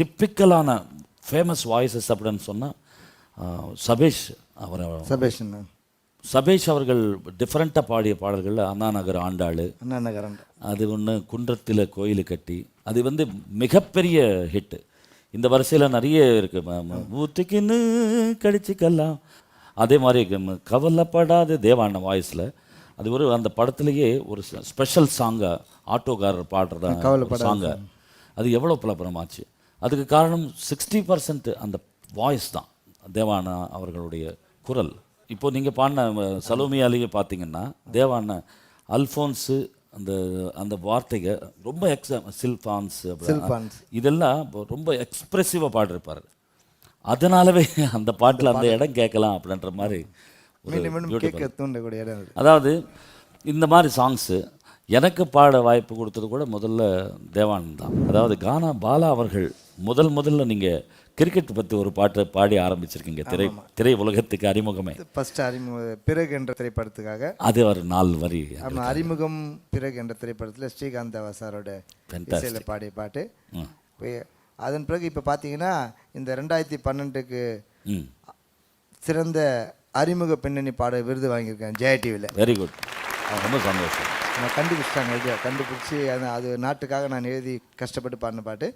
டிப்பிக்கலான famous voices அப்படின்னு சொன்னால் சபேஷ் அவர் சபேஷன் சபேஷ் அவர்கள் டிஃப்ரெண்ட்டாக பாடிய பாடல்களில் அண்ணா நகர் ஆண்டாள். அண்ணா நகரம் அது ஒன்று குன்றத்தில் கோயில் கட்டி. அது வந்து மிகப்பெரிய ஹிட்டு இந்த வரிசையில் நிறைய இருக்குது ஊத்துக்கின்னு கடிச்சிக்கலாம். அதே மாதிரி கவலைப்படாத தேவாண்ண வாய்ஸில் அது ஒரு அந்த படத்துலேயே ஒரு ஸ்பெஷல் சாங்கை ஆட்டோக்காரர் பாடுறதா சாங்கை அது எவ்வளோ பிரபலமாச்சு அதுக்கு காரணம் சிக்ஸ்டி பர்சன்ட் அந்த வாய்ஸ் தான். தேவானா அவர்களுடைய குரல். இப்போ நீங்கள் பாடின சலோமியாலேயே பார்த்தீங்கன்னா தேவான அல்ஃபோன்ஸு அந்த அந்த வார்த்தைக ரொம்ப எக்ஸ சில்ஃபான்ஸ் சில்ஃபான்ஸ். இதெல்லாம் ரொம்ப எக்ஸ்ப்ரெசிவாக பாடிருப்பார். அதனாலவே அந்த பாட்டில் அந்த இடம் கேட்கலாம் அப்படின்ற மாதிரி அதாவது இந்த மாதிரி சாங்ஸு எனக்கு பாட வாய்ப்பு கொடுத்தது கூட முதல்ல தேவானந்த் தான் அதாவது கானா பாலா அவர்கள் முதல் முதல்ல நீங்கள் கிரிக்கெட் பற்றி ஒரு பாட்டை பாடி ஆரம்பிச்சிருக்கீங்க. திரை திரை உலகத்துக்கு அறிமுகமே. ஃபர்ஸ்ட் அறிமுக பிறகு என்ற திரைப்படத்துக்காக. அது ஒரு நாலு வரி. ஆமாம் அறிமுகம் பிறகு என்ற திரைப்படத்தில் ஸ்ரீகாந்த் தேவா சாரோட இசையில் பாடிய பாட்டு. அதன் பிறகு இப்போ பார்த்தீங்கன்னா இந்த ரெண்டாயிரத்தி பன்னெண்டுக்கு சிறந்த அறிமுக பின்னணி பாட விருது வாங்கியிருக்கேன் ஜெயா டிவியில் வெரி குட் ரொம்ப சந்தோஷம். கண்டுபிடிச்சிட்டாங்க கண்டுபிடிச்சி அது அது நாட்டுக்காக நான் எழுதி கஷ்டப்பட்டு பாடின பாட்டு.